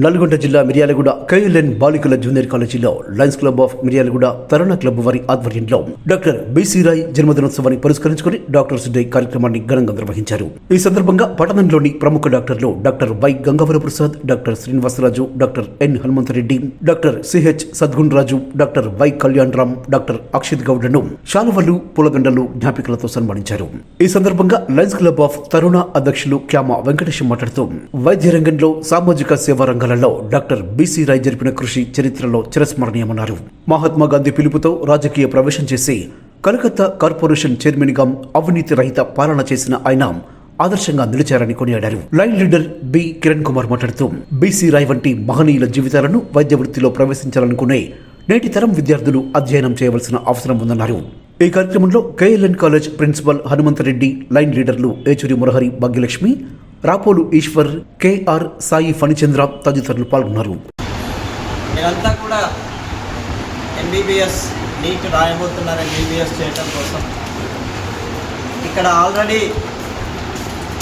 నల్గొండ జిల్లా మిర్యాలగూడ కేఎల్ఎన్ బాలికల జూనియర్ కాలేజీలో Lions club of Miryalaguda Taruna club వారి ఆధ్వర్యంలో డాక్టర్ బిసి రాయ్ జన్మదినోత్సవాన్ని పురస్కరించుకుని డాక్టర్స్ డే కార్యక్రమాన్ని ఘనంగా నిర్వహించారు. ఈ సందర్భంగా పట్టణంలోని ప్రముఖ డాక్టర్లు doctor Y Gangavara Prasad doctor Srinivasaraju doctor N Hanumanthareddy doctor CH Sadgun Raju doctor Y Kalyan Ram doctor Akshith గౌడ్లను శాలువలు పూలదండలు జ్ఞాపికలతో సన్మానించారు. ఈ సందర్భంగా లయన్స్ క్లబ్ ఆఫ్ తరుణ అధ్యక్షులు క్యామ వెంకటేశం మాట్లాడుతూ వైద్య రంగంలో సామాజిక సేవా రంగాలలో డాక్టర్ బీసీ రాయ్ జరిపిన కృషి చరిత్రలో చిరస్మరణీయమన్నారు. మహాత్మా గాంధీ పిలుపుతో రాజకీయ ప్రవేశం చేసి కలకత్తా కార్పొరేషన్ చైర్మన్గా అవినీతి రహిత పాలన చేసిన ఆయన ఆదర్శంగా నిలిచారని కొనియాడారు. Lion leader B Kiran Kumar మాట్లాడుతూ బీసీ రాయ్ వంటి మహనీయుల జీవితాలను వైద్య వృత్తిలో ప్రవేశించాలనుకునే నేటి తరం విద్యార్థులు అధ్యయనం చేయవలసిన అవసరం ఉందన్నారు. ఈ కార్యక్రమంలో KLN college principal Hanumanthareddy lion లీడర్లు ఏచూరి మురహరి భాగ్యలక్ష్మి రాపోలు ఈశ్వర్ కేఆర్ సాయి ఫణిచంద్ర తదితరులు పాల్గొన్నారు. మీరంతా కూడా ఎంబీబీఎస్ నీట్ రాయబోతున్నారు ఎంబీబీఎస్ చేయటం కోసం. ఇక్కడ ఆల్రెడీ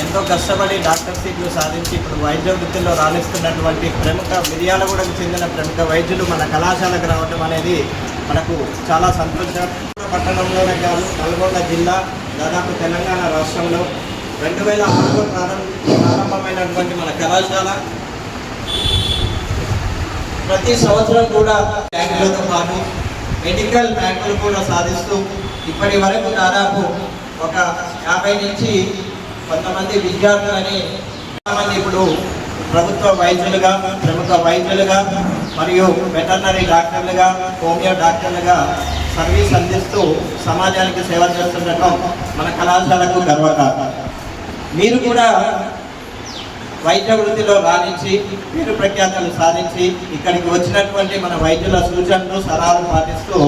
ఎంతో కష్టపడి డాక్టర్ సీట్లు సాధించి ఇప్పుడు వైద్య వృత్తిలో రాణిస్తున్నటువంటి ప్రముఖ మిర్యాలగూడకు చెందిన ప్రముఖ వైద్యులు మన కళాశాలకు రావడం అనేది మనకు చాలా సంతోషం. పట్టణంలోనే కాదు నల్గొండ జిల్లా దాదాపు తెలంగాణ రాష్ట్రంలో రెండు వేల ఆరులో ప్రారంభ ప్రారంభమైనటువంటి మన కళాశాల ప్రతి సంవత్సరం కూడా బ్యాంకులతో పాటు మెడికల్ బ్యాంకులు కూడా సాధిస్తూ ఇప్పటి వరకు దాదాపు ఒక యాభై నుంచి కొంతమంది విద్యార్థులని చాలామంది ఇప్పుడు ప్రభుత్వ వైద్యులుగా ప్రముఖ వైద్యులుగా మరియు వెటర్నరీ డాక్టర్లుగా హోమియో డాక్టర్లుగా సర్వీస్ అందిస్తూ సమాజానికి సేవ చేస్తుండటం మన కళాశాలకు గర్వకారణం. మీరు కూడా వైద్య వృత్తిలో రాణించి పేరు ప్రఖ్యాతలు సాధించి ఇక్కడికి వచ్చినటువంటి మన వైద్యుల సూచనలు సలహాలు పాటిస్తూ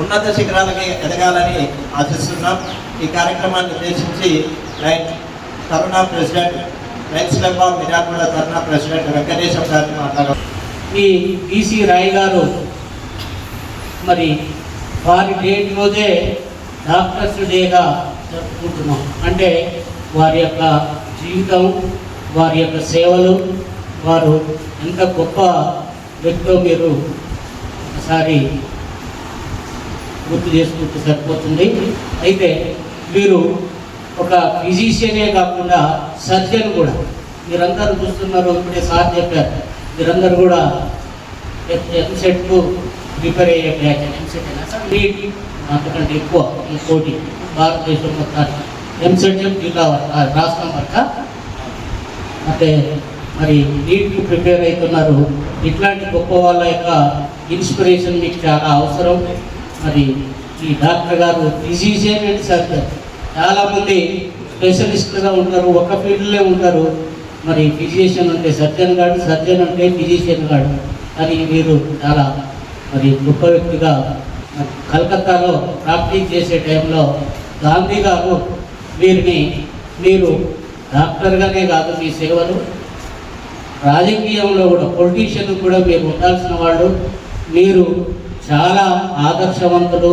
ఉన్నత శిఖరాలకి ఎదగాలని ఆశిస్తున్నాం. ఈ కార్యక్రమాన్ని ఉద్దేశించి lion Karuna president lions club of మిరాకుల Karuna president Venkatesham గారిని మాట్లాడారు ఈ బీసీ రాయ్ గారు మరి వారి డేట్ రోజే డాక్టర్స్ డేగా జరుపుకుంటున్నాం. అంటే వారి యొక్క జీవితం వారి యొక్క సేవలు వారు ఎంత గొప్ప వ్యక్తో మీరు ఒకసారి గుర్తు చేసుకుంటే సరిపోతుంది. అయితే మీరు ఒక ఫిజిషియనే కాకుండా సర్జన్ కూడా. మీరందరూ చూస్తున్నారు ఇప్పుడే సార్ చెప్పారు. మీరందరూ కూడా ఎంసెట్ ప్రిపేర్ అయ్యే బ్యాచ్ ఎంసెట్ నీట్ అంతకంటే ఎక్కువ ఈ పోటీ భారతదేశం మొత్తానికి. ఎంసెట్ జిల్లా రాష్ట్రం వరకు. అంటే మరి నీట్కి ప్రిపేర్ అవుతున్నారు. ఇట్లాంటి గొప్ప వాళ్ళ యొక్క ఇన్స్పిరేషన్ మీకు చాలా అవసరం. మరి ఈ డాక్టర్ గారు ఫిజిషియన్ అండ్ సర్జన్ చాలామంది స్పెషలిస్ట్గా ఉంటారు ఒక ఫీల్డ్లో ఉంటారు. మరి ఫిజిషియన్ అంటే సర్జన్ గాడు సర్జన్ అంటే ఫిజిషియన్ గాడు అని మీరు చాలా మరి గొప్ప వ్యక్తిగా మరి కలకత్తాలో ప్రాక్టీస్ చేసే టైంలో గాంధీ గారు వీరిని మీరు డాక్టర్గానే కాదు మీ సేవలు రాజకీయంలో కూడా పొలిటీషియన్ కూడా మీరు ఉండాల్సిన వాళ్ళు. మీరు చాలా ఆదర్శవంతులు.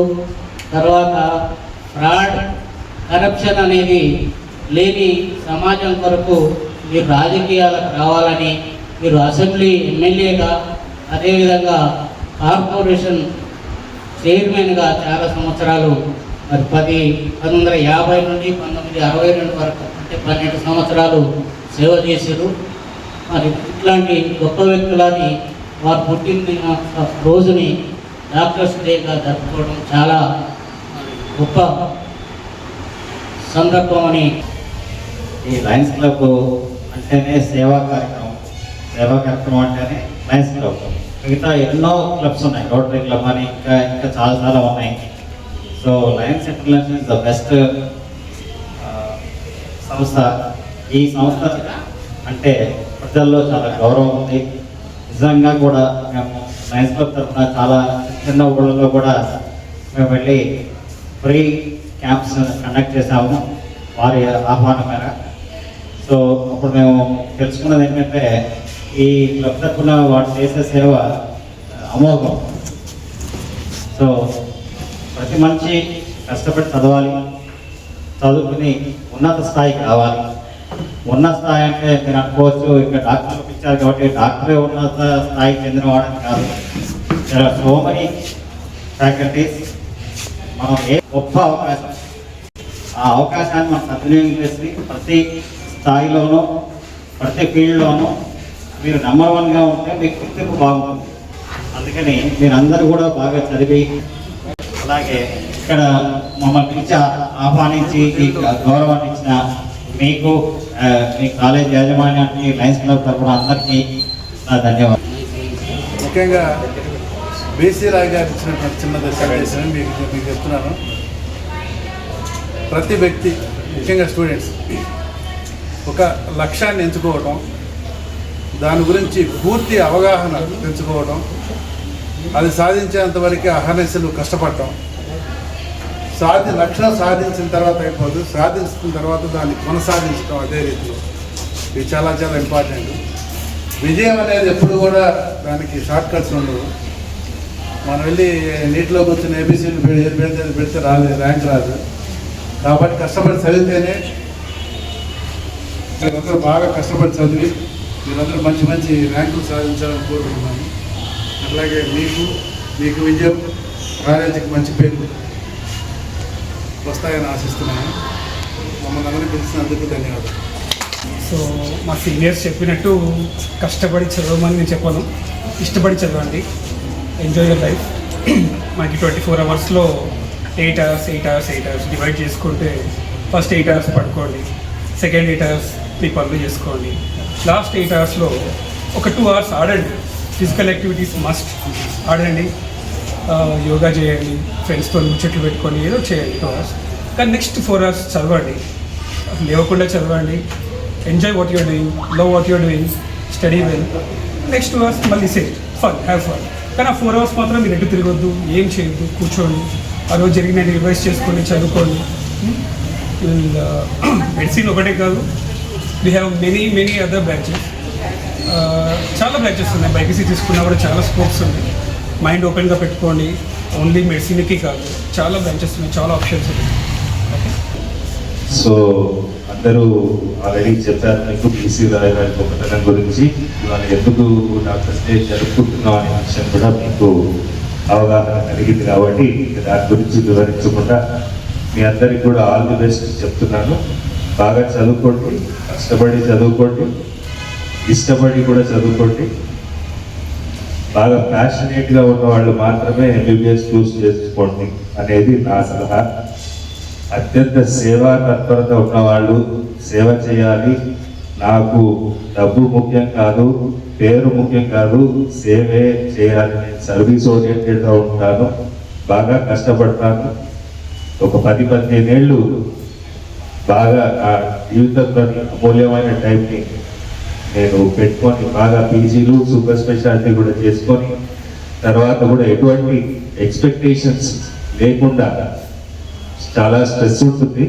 తర్వాత ఫ్రాడ్ కరప్షన్ అనేది లేని సమాజం కొరకు మీరు రాజకీయాలకు రావాలని మీరు అసెంబ్లీ ఎమ్మెల్యేగా అదేవిధంగా కార్పొరేషన్ చైర్మన్గా చాలా సంవత్సరాలు మరి పది పంతొమ్మిది వందల యాభై నుండి పంతొమ్మిది అరవై రెండు వరకు అంటే పన్నెండు సంవత్సరాలు సేవ చేశారు. మరి ఇట్లాంటి గొప్ప వ్యక్తులని వారు పుట్టిన రోజుని డాక్టర్స్ డేగా జరుపుకోవడం చాలా గొప్ప సందర్భం అని ఈ లయన్స్ క్లబ్ అంటేనే సేవా కార్యక్రమం. సేవా కార్యక్రమం అంటేనే లయన్స్ క్లబ్. మిగతా ఎన్నో క్లబ్స్ ఉన్నాయి రోటరీ క్లబ్ అని ఇంకా ఇంకా చాలా చాలా ఉన్నాయి. So lions international is the best సంస్థ. ఈ సంస్థ అంటే ప్రజల్లో చాలా గౌరవం ఉంది. నిజంగా కూడా మేము లయన్స్ క్లబ్ తరఫున చాలా చిన్న ఊళ్ళలో కూడా మేము వెళ్ళి ఫ్రీ క్యాంప్స్ కండక్ట్ చేసాము వారి ఆహ్వానం మేర. సో అప్పుడు మేము తెలుసుకున్నది ఏంటంటే ఈ క్లబ్ తరఫున వాడు చేసే సేవ అమోఘం. సో ప్రతి మనిషి కష్టపడి చదవాలి చదువుకుని ఉన్నత స్థాయికి రావాలి. ఉన్నత స్థాయి అంటే మీరు అనుకోవచ్చు ఇంకా డాక్టర్లు ఇచ్చారు కాబట్టి డాక్టరే ఉన్నత స్థాయికి చెందిన వాడని కాదు సో మనీ ఫ్యాకల్టీస్ మనం ఏ గొప్ప అవకాశం? ఆ అవకాశాన్ని మనం సద్వినియోగం చేసి ప్రతి స్థాయిలోనూ ప్రతి ఫీల్డ్లోనూ మీరు నెంబర్ వన్గా ఉంటే మీకు గుర్తింపు బాగుంటుంది. అందుకని మీరందరూ కూడా బాగా చదివి అలాగే ఇక్కడ మమ్మల్ని ఆహ్వానించి ఈ గౌరవాన్ని ఇచ్చిన మీకు మీ కాలేజ్ యాజమాన్యానికి లయన్స్ క్లబ్ తరఫున అందరికీ నా ధన్యవాదాలు. ముఖ్యంగా బీసీ రాయ్ గారు ఇచ్చినటువంటి చిన్న సందేశం మీకు మీకు చెప్తున్నాను. ప్రతి వ్యక్తి ముఖ్యంగా స్టూడెంట్స్ ఒక లక్ష్యాన్ని ఎంచుకోవటం దాని గురించి పూర్తి అవగాహన పెంచుకోవడం అది సాధించేంత వరకు అహర్నిశలు కష్టపడటం సాధి లక్ష్యం సాధించిన తర్వాత అయిపోదు. సాధించిన తర్వాత దాన్ని కొనసాగించడం అదే రీతిలో. ఇది చాలా చాలా ఇంపార్టెంట్ విజయం అనేది ఎప్పుడు కూడా దానికి షార్ట్ కట్స్ ఉండవు. మనం వెళ్ళి నీటిలో కూర్చొని ఏబీసీలు పెడితే పెడితే రాలేదు ర్యాంక్ రాదు. కాబట్టి కష్టపడి చదివితేనే మీరందరూ బాగా కష్టపడి చదివి మీరందరూ మంచి మంచి ర్యాంకులు సాధించాలని కోరుకుంటున్నాను. అలాగే మీకు మీకు విజయం కాలేజీకి మంచి పేరు వస్తాయని ఆశిస్తున్నాను. మమ్మల్ని అందరినీ పిలిచినందుకు ధన్యవాదాలు. సో మా సీనియర్స్ చెప్పినట్టు కష్టపడి చదవమని నేను చెప్పాను. ఇష్టపడి చదవండి. ఎంజాయ్ యర్ లైఫ్ మనకి ట్వంటీ ఫోర్ అవర్స్లో eight hours eight hours eight hours divide చేసుకుంటే ఫస్ట్ ఎయిట్ అవర్స్ పడుకోండి. సెకండ్ ఎయిట్ అవర్స్ మీ పనులు చేసుకోండి. లాస్ట్ ఎయిట్ అవర్స్లో ఒక టూ అవర్స్ ఆడండి. ఫిజికల్ యాక్టివిటీస్ మస్ట్ ఆడండి యోగా చేయండి ఫ్రెండ్స్తో ముచ్చట్లు పెట్టుకొని ఏదో చేయండి టూ అవర్స్ కానీ నెక్స్ట్ ఫోర్ అవర్స్ చదవండి. లేవకుండా చదవండి. Enjoy what you're doing love what you're doing study well next two hours మళ్ళీ సేఫ్ ఫన్ హ్యావ్ ఫన్ కానీ ఆ ఫోర్ అవర్స్ మాత్రం మీరు ఎటు తిరగొద్దు ఏం చేయొద్దు కూర్చోండి. ఆ రోజు జరిగిన రివైజ్ చేసుకొని చదువుకోండి. Hmm? మెడిసిన్ uh, ఒకటే కాదు. We have many many other branches చాలా బ్రాంచెస్ ఉన్నాయి. బైపీసీ తీసుకున్నా కూడా చాలా స్కోప్స్ ఉన్నాయి మైండ్ ఓపెన్గా పెట్టుకోండి. ఓన్లీ మెడిసిన్కి కాదు చాలా బ్రాంచెస్ ఉన్నాయి. చాలా ఆప్షన్స్ ఉన్నాయి. ఓకే సో అందరూ ఆల్రెడీ చెప్పారు మీకు బీసీ రాయడానికి ఒకటం గురించి. ఇవాళ ఎందుకు డాక్టర్స్ డే జరుపుకుంటున్నాం అనే అంశం కూడా మీకు అవగాహన కలిగింది కాబట్టి దాని గురించి వివరించకుండా మీ అందరికి కూడా ఆల్ ది బెస్ట్ చెప్తున్నాను. బాగా చదువుకోండి కష్టపడి చదువుకోండి. ఇష్టపడి కూడా చదువుకోండి. బాగా ప్యాషనేట్గా ఉన్న వాళ్ళు మాత్రమే ఎంబీబీఎస్ చూస్ చేసుకోండి అనేది నా సలహా. అత్యంత సేవా తత్పరత ఉన్నవాళ్ళు సేవ చేయాలి. నాకు డబ్బు ముఖ్యం కాదు పేరు ముఖ్యం కాదు సేవే చేయాలి. నేను సర్వీస్ ఓరియంటెడ్గా ఉంటాను బాగా కష్టపడతాను. ఒక పది పదిహేను ఏళ్ళు బాగా ఆ జీవితంలోని అమూల్యమైన టైంని నేను పెట్టుకొని బాగా పీజీలు సూపర్ స్పెషాలిటీ కూడా చేసుకొని తర్వాత కూడా ఎటువంటి ఎక్స్పెక్టేషన్స్ లేకుండా చాలా స్ట్రెస్ ఉంటుంది.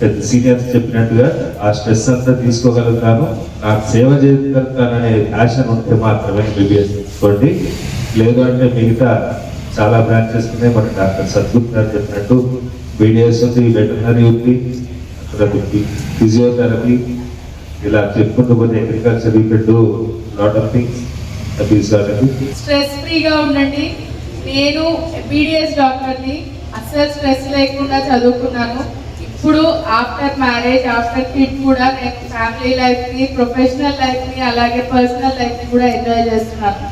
పెద్ద సీనియర్స్ చెప్పినట్టుగా ఆ స్ట్రెస్ అంతా తీసుకోగలుగుతాను. నాకు సేవ చేయగలుగుతాననే ప్యాషన్ ఉంటే మాత్రమే ఎంబీబీఎస్ తీసుకోండి. లేదు అంటే మిగతా చాలా బ్రాంచెస్ ఉన్నాయి. మన డాక్టర్ సద్గుప్ గారు చెప్పినట్టు బీడిఎస్ ఉంది వెటర్నరీ ఉంది అక్కడ ఫిజియోథెరపీ ఇలా చెప్పుకుంటూ పోతే agriculture you can do lot of things stress ఫ్రీగా ఉండండి. నేను బీడిఎస్ డాక్టర్ని అస్సలు స్ట్రెస్ లేకుండా చదువుకున్నాను. ఇప్పుడు ఆఫ్టర్ మ్యారేజ్ ఆఫ్టర్ కిడ్ కూడా నేను ఫ్యామిలీ లైఫ్ని ప్రొఫెషనల్ లైఫ్ని అలాగే పర్సనల్ లైఫ్ని కూడా ఎంజాయ్ చేస్తున్నాను.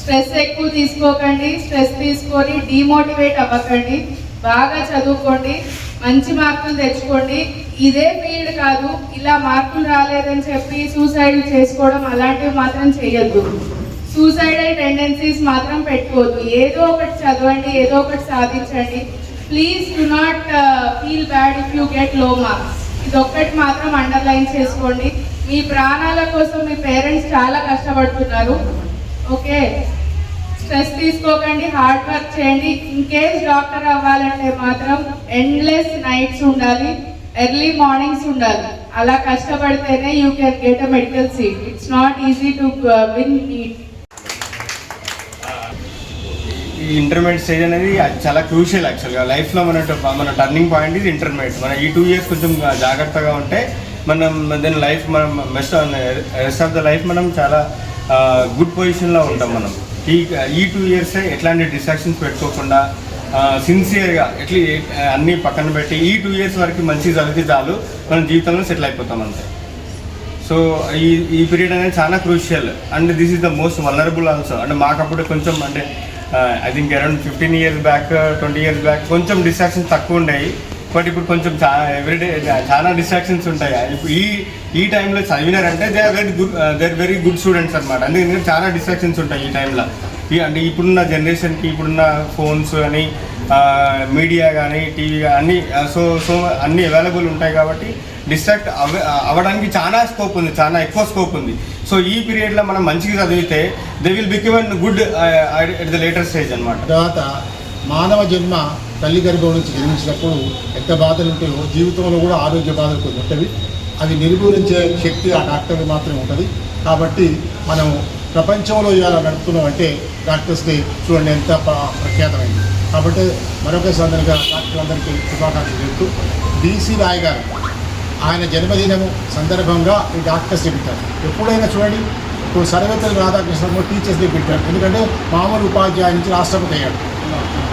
స్ట్రెస్ ఎక్కువ తీసుకోకండి. స్ట్రెస్ తీసుకొని డిమోటివేట్ అవ్వకండి. బాగా చదువుకోండి. మంచి మార్కులు తెచ్చుకోండి. ఇదే ఫీల్డ్ కాదు ఇలా మార్కులు రాలేదని చెప్పి సూసైడ్ చేసుకోవడం అలాంటివి మాత్రం చేయొద్దు. సూసైడల్ టెండెన్సీస్ మాత్రం పెట్టుకోవద్దు. ఏదో ఒకటి చదవండి ఏదో ఒకటి సాధించండి. Please do not feel bad if you get low marks ఇది ఒక్కటి మాత్రం అండర్లైన్ చేసుకోండి. మీ ప్రాణాల కోసం మీ పేరెంట్స్ చాలా కష్టపడుతున్నారు. ఓకే స్ట్రెస్ తీసుకోకండి హార్డ్ వర్క్ చేయండి. ఇన్ కేస్ డాక్టర్ అవ్వాలంటే మాత్రం ఎండ్లెస్ నైట్స్ ఉండాలి ఎర్లీ మార్నింగ్స్ ఉండాలి. అలా కష్టపడితేనే you can get a medical seat it's not easy to win NEET ఈ ఇంటర్మీడియట్ స్టేజ్ అనేది చాలా క్రూషియల్ యాక్చువల్గా లైఫ్లో మన మన టర్నింగ్ పాయింట్ ఇది ఇంటర్మీడియట్ మన ఈ టూ ఇయర్స్ కొంచెం uh, జాగ్రత్తగా ఉంటే మనం దెన్ లైఫ్ మనం best rest of the life మనం చాలా uh, గుడ్ పొజిషన్లో ఉంటాం మనం. ఈ ఈ టూ ఇయర్స్ ఎట్లాంటి డిస్ట్రాక్షన్స్ పెట్టుకోకుండా సిన్సియర్గా ఎట్లా అన్నీ పక్కన పెట్టి ఈ టూ ఇయర్స్ వరకు మంచి చదివితే చాలు మనం జీవితంలో సెటిల్ అయిపోతాం అంతే. సో ఈ ఈ పీరియడ్ అనేది చాలా crucial and this is the most vulnerable also అంటే మాకప్పుడు కొంచెం అంటే I think around fifteen years back twenty years back కొంచెం డిస్ట్రాక్షన్స్ తక్కువ ఉండేవి. బట్ ఇప్పుడు కొంచెం చాలా ఎవ్రీడే చాలా డిస్ట్రాక్షన్స్ ఉంటాయి. ఇప్పుడు ఈ ఈ టైంలో చదివినారంటే they are very good they are very good students అనమాట అందుకే చాలా డిస్ట్రాక్షన్స్ ఉంటాయి ఈ టైంలో ఈ అంటే ఇప్పుడున్న జనరేషన్కి ఇప్పుడున్న ఫోన్స్ కానీ మీడియా కానీ టీవీ అన్ని సో సో అన్నీ అవైలబుల్ ఉంటాయి కాబట్టి డిస్ట్రాక్ట్ అవ uh, అవ్వడానికి చాలా స్కోప్ ఉంది చాలా ఎక్కువ స్కోప్ ఉంది. సో ఈ పీరియడ్లో మనం మంచిగా చదివితే they will become an good at the later stage అనమాట తర్వాత మానవ జన్మ తల్లి గర్భం నుంచి జన్మించినప్పుడు ఎంత బాధలు ఉంటాయో జీవితంలో కూడా ఆరోగ్య బాధలు కొన్ని ఉంటాయి అవి నిర్మూలించే శక్తి ఆ డాక్టర్కి మాత్రమే ఉంటుంది. కాబట్టి మనం ప్రపంచంలో ఇవాళ నడుపుతున్నామంటే డాక్టర్స్ డే చూడండి ఎంత ప్రఖ్యాతమైంది. కాబట్టి మరొక సందర్భంగా డాక్టర్ అందరికీ శుభాకాంక్షలు చెప్తూ బీసీ రాయ్ గారు ఆయన జన్మదినము సందర్భంగా ఈ డాక్టర్స్ డే పెట్టారు. ఎప్పుడైనా చూడండి ఇప్పుడు సర్వేపల్లి రాధాకృష్ణ టీచర్స్ డే పెట్టారు. ఎందుకంటే మామూలు ఉపాధ్యాయు నుంచి రాష్ట్రపతి అయ్యాడు.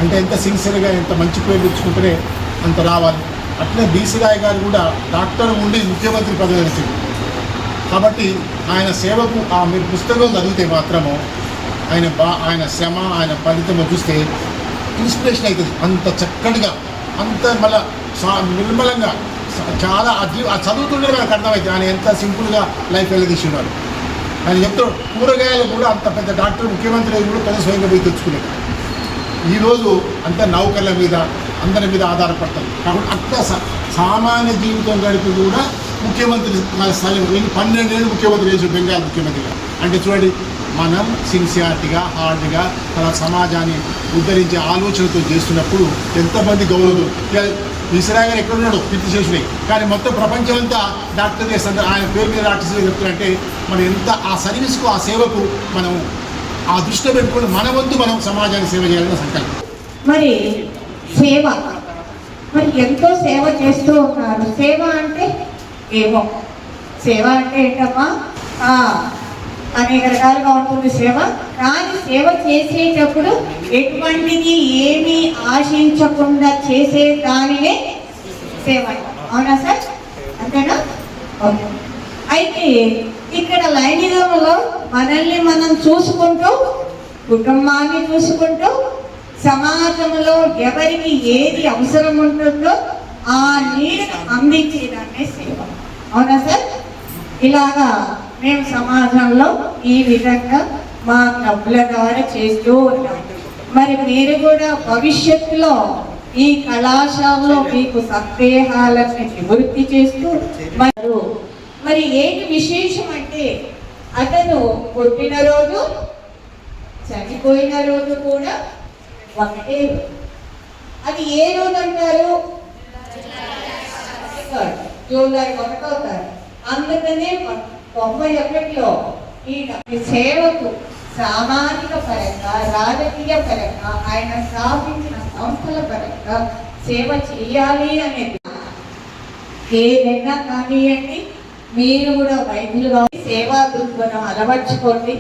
అంటే ఎంత సిన్సియర్గా ఎంత మంచి పేరు తెచ్చుకుంటేనే అంత రావాలి. అట్లే బీసీ రాయ్ గారు కూడా డాక్టర్ ఉండి ముఖ్యమంత్రి పదవి వచ్చింది కాబట్టి ఆయన సేవకు ఆ మీరు పుస్తకం చదివితే మాత్రము ఆయన బా ఆయన శ్రమ ఆయన ఫలితం చూస్తే ఇన్స్పిరేషన్ అవుతుంది. అంత చక్కటిగా అంత మళ్ళా నిర్మలంగా చాలా అది ఆ చదువుతుండే నాకు అర్థమవుతుంది ఆయన ఎంత సింపుల్గా లైఫ్ వెళ్ళదీసున్నాడు ఆయన చెప్తాడు కూరగాయలు కూడా అంత పెద్ద డాక్టర్ ముఖ్యమంత్రి అయి కూడా తన స్వయంగా పోయి తెచ్చుకునేది. ఈరోజు అంత నౌకర్ల మీద అందరి మీద ఆధారపడతారు. కాబట్టి అంత సా- సామాన్య జీవితం గడిపి కూడా ముఖ్యమంత్రి స్థాయి నేను పన్నెండేళ్ళు ముఖ్యమంత్రి చేసి బెంగాల్ ముఖ్యమంత్రిగా అంటే చూడండి మనం సిన్సియారిటీగా హార్డ్గా తన సమాజాన్ని ఉద్ధరించే ఆలోచనతో చేస్తున్నప్పుడు ఎంతమంది గౌరవం ఇక గారు ఎక్కడున్నాడు కీర్తి చేసినాయి కానీ మొత్తం ప్రపంచం అంతా డాక్టర్ చేస్తారు ఆయన పేరు మీద డాక్టర్స్ చెప్తున్నారంటే మనం ఎంత ఆ సర్వీస్కు ఆ సేవకు మనం ఆ దృష్టిలో పెట్టుకుని మన వంతు మనం సమాజానికి సేవ చేయాలని సంకల్పం. మరి సేవ మరి ఎంతో సేవ చేస్తూ ఉన్నారు. సేవ అంటే ఏమో? సేవ అంటే ఏంటమ్మా? అనేక రకాలుగా ఉంటుంది సేవ కానీ సేవ చేసేటప్పుడు ఎటువంటిది ఏమీ ఆశించకుండా చేసే దానినే సేవ. అవునా సార్? అంతేనా? ఓకే. అయితే ఇక్కడ లైంగికంలో మనల్ని మనం చూసుకుంటూ కుటుంబాన్ని చూసుకుంటూ సమాజంలో ఎవరికి ఏది అవసరం ఉంటుందో ఆ నీడను అందించేదాన్నే సేవ. అవునా సార్? ఇలాగా మేము సమాజంలో ఈ విధంగా మా క్లబ్ల ద్వారా చేస్తూ ఉన్నాం. మరి మీరు కూడా భవిష్యత్తులో ఈ కళాశాలలో మీకు సందేహాలను నివృత్తి చేస్తూ మరి ఏంటి విశేషం అంటే అతను పుట్టినరోజు చనిపోయిన రోజు కూడా ఒకటే రోజు. అది ఏ రోజు అంటారు జూలై ఒకటో తారీఖు. అందుకనే తొంభై ఒకటిలో ఈయన సేవకు సామాజిక పరంగా రాజకీయ పరంగా ఆయన స్థాపించిన సంస్థల పరంగా సేవ చేయాలి అనేది. ఏదైనా కానివ్వండి మీరు కూడా వైద్యులుగా సేవా దృక్పథం అలవర్చుకోండి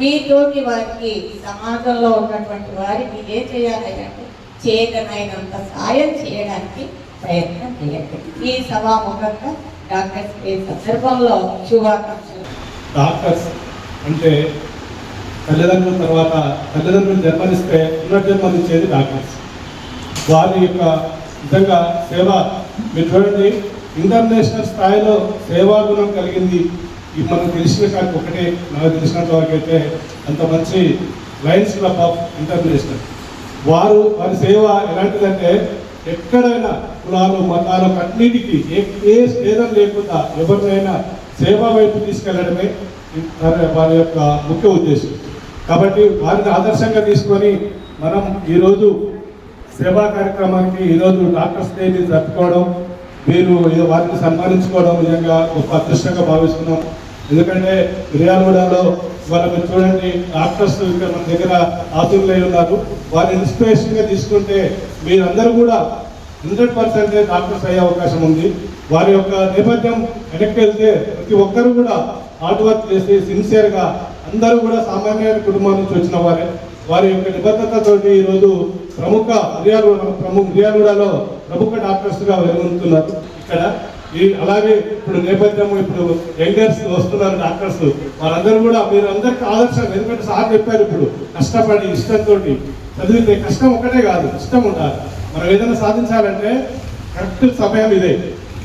మీతోటి వారికి సమాజంలో ఉన్నటువంటి వారికి మీరే చేయాలంటే చేతనైనంత సాయం చేయడానికి ప్రయత్నం చేయండి. ఈ సభాముఖంగా డాక్టర్స్ ఈ సందర్భంలో శుభాకాంక్షలు. డాక్టర్స్ అంటే తల్లిదండ్రుల తర్వాత తల్లిదండ్రులు జన్మనిస్తే పునర్జన్మనిచ్చేది డాక్టర్స్. వారి యొక్క నిజంగా సేవ మీరు చూడండి ఇంటర్నేషనల్ స్థాయిలో సేవాగుణం కలిగింది. ఈ మనకు తెలిసిన కానీ ఒకటే నాకు తెలిసినంత వరకు అయితే అంత మంచి లయన్స్ క్లబ్ ఆఫ్ ఇంటర్నేషనల్. వారు వారి సేవ ఎలాంటిదంటే ఎక్కడైనా కులాలు మతాలు అన్నిటికీ ఏ ఏ భేదం లేకుండా ఎవరినైనా సేవా వైపు తీసుకెళ్ళడమే వారి- వారి యొక్క ముఖ్య ఉద్దేశం. కాబట్టి వారిని ఆదర్శంగా తీసుకొని మనం ఈరోజు సేవా కార్యక్రమానికి ఈరోజు డాక్టర్స్ డేని జరుపుకోవడం మీరు వారిని సన్మానించుకోవడం నిజంగా గొప్ప అదృష్టంగా భావిస్తున్నాం. ఎందుకంటే మిర్యాలగూడలో వాళ్ళ మీరు చూడండి డాక్టర్స్ ఇక్కడ మన దగ్గర ఆతురులై ఉన్నారు. వారిని ఇన్స్పిరేషన్గా తీసుకుంటే మీరందరూ కూడా హండ్రెడ్ పర్సెంట్ డాక్టర్స్ అయ్యే అవకాశం ఉంది. వారి యొక్క నేపథ్యం వెనక్కి వెళ్తే ప్రతి ఒక్కరు కూడా హార్డ్ వర్క్ చేసి సిన్సియర్గా అందరూ కూడా సామాన్య కుటుంబం నుంచి వచ్చిన వారే. వారి యొక్క నిబద్ధతతోటి ఈరోజు ప్రముఖ మిర్యాలగూడ ప్రముఖ మిర్యాలగూడలో ప్రముఖ డాక్టర్స్గా వెలుగుతున్నారు ఇక్కడ ఈ అలాగే ఇప్పుడు నేపథ్యం ఇప్పుడు యంగర్స్ వస్తున్నారు డాక్టర్స్. వారందరూ కూడా మీరు అందరికీ ఆదర్శం ఎందుకంటే సార్ చెప్పారు ఇప్పుడు కష్టపడి ఇష్టంతో చదివితే కష్టం ఒకటే కాదు ఇష్టం ఉండాలి. మనం ఏదైనా సాధించాలంటే కరెక్ట్ సమయం ఇదే.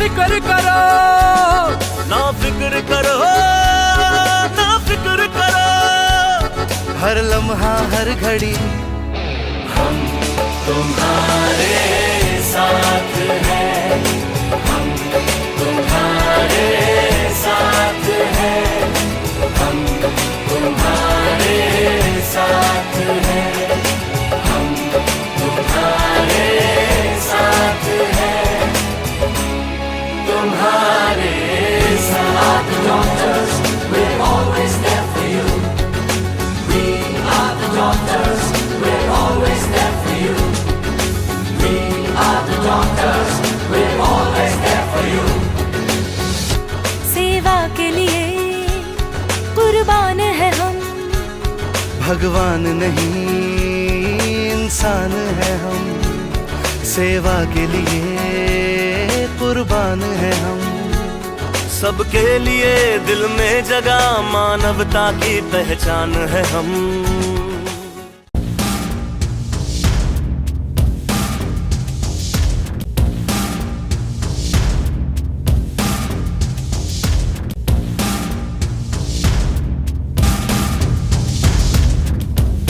फ़िक्र करो। ना फ़िक्र करो, ना फ़िक्र करो। हर लम्हा, हर घड़ी। हम तुम्हारे साथ हैं। भगवान नहीं, इंसान है हम। सेवा के लिए कुर्बान है हम। सबके लिए दिल में जगा मानवता की पहचान है हम।